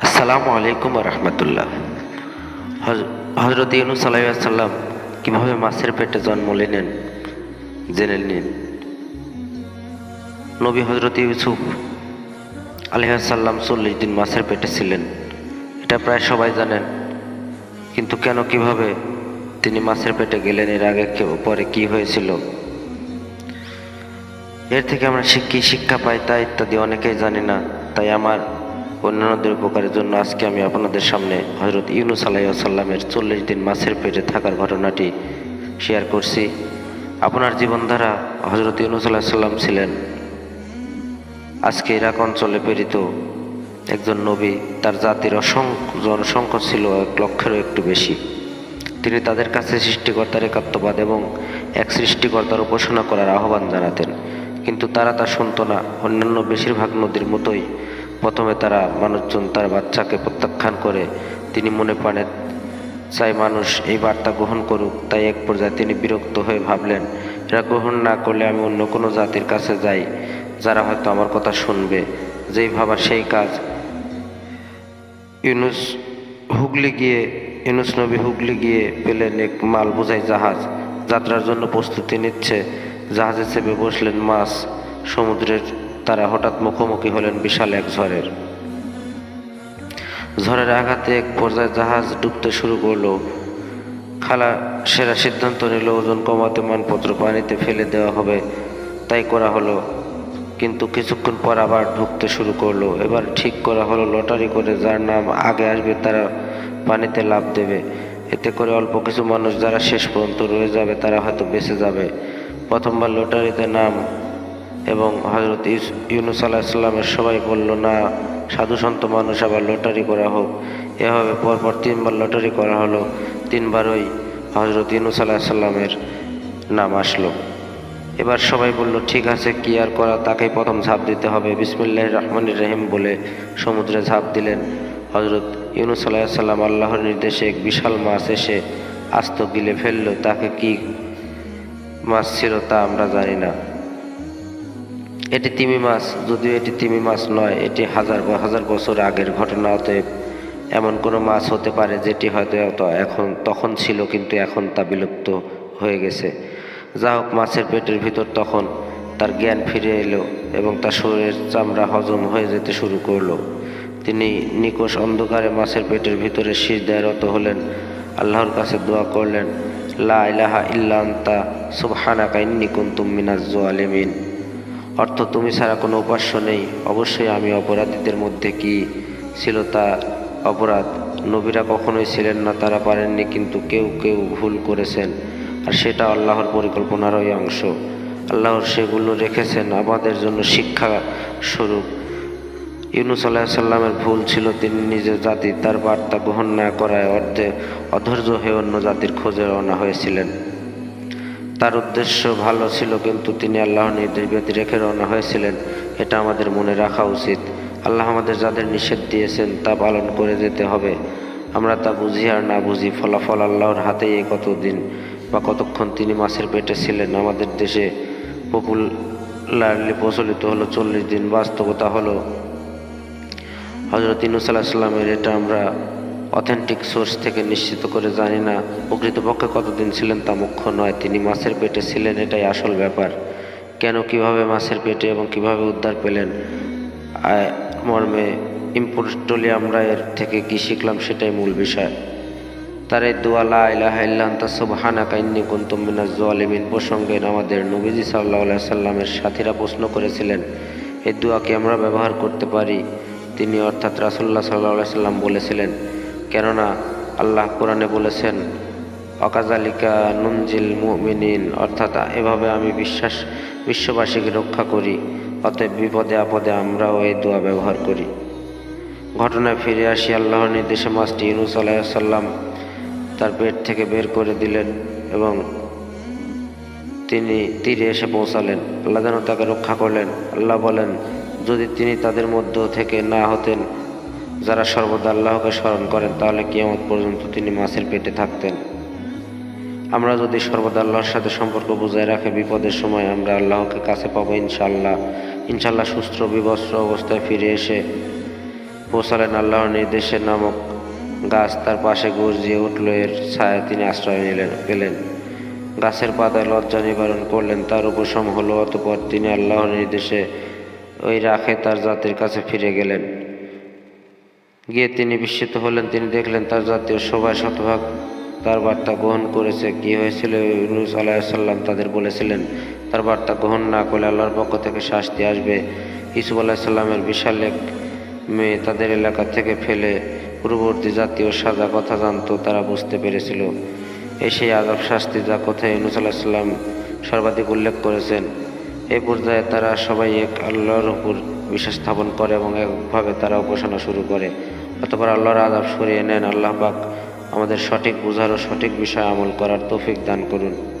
আসসালামু আলাইকুম রহমতুল্লাহ হজরত ইউনুস সাল্লাম কীভাবে মাছের পেটে জন্ম নিলেন, জেনে নিন। নবী হজরত ইউসুফ আলহাসাল্লাম চল্লিশ দিন মাছের পেটে ছিলেন। এটা প্রায় সবাই জানেন। কিন্তু কেন, কীভাবে তিনি মাছের পেটে গেলেন, এর আগে কে- পরে কি হয়েছিল? এর থেকে আমরা কি শিক্ষা পাই তা ইত্যাদি অনেকেই জানি না। তাই আমার অন্যান্যদের উপকারের জন্য আজকে আমি আপনাদের সামনে হজরত ইউনুস আলাইসাল্লামের চল্লিশ দিন মাছের পেটে থাকার ঘটনাটি শেয়ার করছি। আপনার জীবনধারা হজরত ইউনুস আলাহিসাল্লাম ছিলেন। আজকে ইরাক অঞ্চলে প্রেরিত একজন নবী, তার জাতির অসংখ্য জনসংখ্যা ছিল এক লক্ষেরও একটু বেশি। তিনি তাদের কাছে সৃষ্টিকর্তার একাত্মবাদ এবং এক সৃষ্টিকর্তার উপাসনা করার আহ্বান জানাতেন। কিন্তু তারা তা শুনতো না। অন্যান্য বেশিরভাগ নদীর মতোই প্রথমে তারা মানুষজন তার বাচ্চাকে প্রত্যাখ্যান করে। তিনি মনে প্রাণে চাই মানুষ এই বার্তা গ্রহণ করুক, তাই এক পর্যায়ে তিনি বিরক্ত হয়ে ভাবলেন, এরা গ্রহণ না করলে আমি অন্য কোনো জাতির কাছে যাই, যারা হয়তো আমার কথা শুনবে। যেই ভাবা সেই কাজ ইউনুস হুগলি গিয়ে, ইউনুস নবী হুগলি গিয়ে পেলেন এক মাল বোঝাই জাহাজ। যাত্রার জন্য প্রস্তুতি নিচ্ছে। জাহাজে চেপে বসলেন মাছ, সমুদ্রের তারা হঠাৎ মুখোমুখি হলেন বিশাল এক ঝড়ের। ঝড়ের আঘাতে এক পর্যায়ে জাহাজ ডুবতে শুরু করল। খালা সেরা সিদ্ধান্ত নিল, ওজন কমাতে মানপত্র পানিতে ফেলে দেওয়া হবে, তাই করা হলো। কিন্তু কিছুক্ষণ পর আবার ঢুকতে শুরু করল। এবার ঠিক করা হলো, লটারি করে যার নাম আগে আসবে তারা পানিতে লাভ দেবে। এতে করে অল্প কিছু মানুষ যারা শেষ পর্যন্ত রয়ে যাবে, তারা হয়তো বেঁচে যাবে। প্রথমবার লটারিতে নাম এবং হজরত ইউনুস আল্লাহ ইসলামের সবাই বলল, না, সাধু সন্ত মানুষ আবার লটারি করা হোক। এভাবে পরপর তিনবার লটারি করা হলো তিনবারই হজরত ইউনুস আল্লাহ সাল্লামের নাম আসলো। এবার সবাই বলল, ঠিক আছে, কি আর করা? তাকেই প্রথম ঝাঁপ দিতে হবে। বিসমিল্লাহ রহমান রহিম বলে সমুদ্রে ঝাঁপ দিলেন হজরত ইউনুস আল্লাহ সাল্লাম আল্লাহর নির্দেশে এক বিশাল মাছ এসে আস্ত গিলে ফেলল। তাকে কি মাছ ছিল তা আমরা জানি না। এটি তিমি মাছ, যদিও এটি তিমি মাছ নয়, এটি হাজার হাজার বছর আগের ঘটনা, অতএব এমন কোনো মাছ হতে পারে যেটি হয়তো এখন, তখন ছিল, কিন্তু এখন তা বিলুপ্ত হয়ে গেছে। যা হোক, মাছের পেটের ভিতর তখন তার জ্ঞান ফিরে এলো এবং তার শরীরের চামড়া হজম হয়ে যেতে শুরু করল। তিনি নিকোষ অন্ধকারে মাছের পেটের ভিতরে সিজদায়রত হলেন, আল্লাহর কাছে দোয়া করলেন, লা ইলাহা ইল্লা আনতা, সুবহানাকা ইন্নী কুনতু মিনাজ জালিমিন অর্থ তুমি ছাড়া কোনো উপাস্য নেই। অবশ্যই আমি অপরাধীদের মধ্যে কি ছিল তা অপরাধ। নবীরা কখনোই ছিলেন না, তারা পারেননি, কিন্তু কেউ কেউ ভুল করেছেন, আর সেটা আল্লাহর পরিকল্পনারই অংশ। আল্লাহর সেগুলো রেখেছেন, আমাদের জন্য শিক্ষা স্বরূপ। ইউনুস আল্লাহ সাল্লামের ভুল ছিল, তিনি নিজের জাতি তার বার্তা গ্রহণ না করায় অর্ধে অধৈর্য হয়ে অন্য জাতির খোঁজে রওনা হয়েছিলেন। তার উদ্দেশ্য ভালো ছিল, কিন্তু তিনি আল্লাহর নির্দেশ ব্যতি রেখে রওনা হয়েছিলেন। এটা আমাদের মনে রাখা উচিত। আল্লাহ আমাদের যাদের নিষেধ দিয়েছেন, তা পালন করে যেতে হবে। আমরা তা বুঝি আর না বুঝি, ফলাফল আল্লাহর হাতেই এ কতদিন বা কতক্ষণ তিনি মাছের পেটে ছিলেন। আমাদের দেশে পপুলারলি প্রচলিত হলো চল্লিশ দিন, বাস্তবতা হলো হজরত ইনুস সাল্লামের এটা আমরা অথেন্টিক সোর্স থেকে নিশ্চিত করে জানি না, প্রকৃতপক্ষে কতদিন ছিলেন তা মুখ্য নয়, তিনি মাছের পেটে ছিলেন, এটাই আসল ব্যাপার। কেন, কীভাবে মাছের পেটে এবং কীভাবে উদ্ধার পেলেন? মর্মে ইম্পোর্টলি আমরা এর থেকে কি শিখলাম সেটাই মূল বিষয়। তার এই দোয়ালা ইলাহা ইল্লান্তা সুবহানাকা ইন্নী কুনতুম মিনাজ জালিমিন প্রসঙ্গে আমাদের নবীজি আলাইহি সাল্লামের সাথীরা প্রশ্ন করেছিলেন, এই দোয়া কি আমরা ব্যবহার করতে পারি? তিনি অর্থাৎ রাসূলুল্লাহ সাল্লাল্লাহু আলাইহি সাল্লাম বলেছিলেন কেননা আল্লাহ কোরআনে বলেছেন অকাজালিকা নুনজিল মুমিনিন অর্থাৎ এভাবে আমি বিশ্বাস, বিশ্ববাসীকে রক্ষা করি, অতএব বিপদে আপদে আমরাও এই দোয়া ব্যবহার করি। ঘটনায় ফিরে আসি আল্লাহর নির্দেশে মাছটি ইউনুস আলাইসাল্লাম তার পেট থেকে বের করে দিলেন এবং তিনি তীরে এসে পৌঁছালেন। আল্লাহ যেন তাকে রক্ষা করলেন। আল্লাহ বলেন, যদি তিনি তাদের মধ্য থেকে না হতেন যারা সর্বদা আল্লাহকে স্মরণ করেন, তাহলে কিয়ামত পর্যন্ত তিনি মাছের পেটে থাকতেন। আমরা যদি সর্বদা আল্লাহর সাথে সম্পর্ক বজায় রাখে, বিপদের সময় আমরা আল্লাহকে কাছে পাবো ইনশাল্লাহ ইনশাল্লাহ সুস্থ, বিবস্ত্র অবস্থায় ফিরে এসে পৌঁছালেন আল্লাহর নির্দেশে নামক গাছ তার পাশে গর্জিয়ে উঠল, এর ছায়া তিনি আশ্রয় নিলেন, পেলেন। গাছের পাতায় লজ্জা নিবারণ করলেন, তার উপশম হলো, অতপর তিনি আল্লাহর নির্দেশে ওই রাখে তার জাতির কাছে ফিরে গেলেন। গিয়ে তিনি বিস্মিত হলেন, তিনি দেখলেন তার জাতীয় সবাই শতভাগ তার বার্তা গ্রহণ করেছে। কি হয়েছিল? ইউনুস আলাইসাল্লাম তাদের বলেছিলেন, তার বার্তা গ্রহণ না করলে আল্লাহর পক্ষ থেকে শাস্তি আসবে। ইসুফ আলাহিসাল্লামের বিশাল এক মেয়ে তাদের এলাকা থেকে ফেলে পূর্ববর্তী জাতীয় সাজা কথা জানতো, তারা বুঝতে পেরেছিল। এই সেই আদব শাস্তি যা কোথায় ইউনুস আলাহিসাল্লাম সর্বাধিক উল্লেখ করেছেন। এই পর্যায়ে তারা সবাই এক আল্লাহর উপর বিশ্বাস স্থাপন করে এবং একভাবে তারা উপাসনা শুরু করে। অতপর আল্লাহর আদাব সরিয়ে নেন, আল্লাহ পাক আমাদের সঠিক বোঝার ও সঠিক বিষয় আমল করার তৌফিক দান করুন।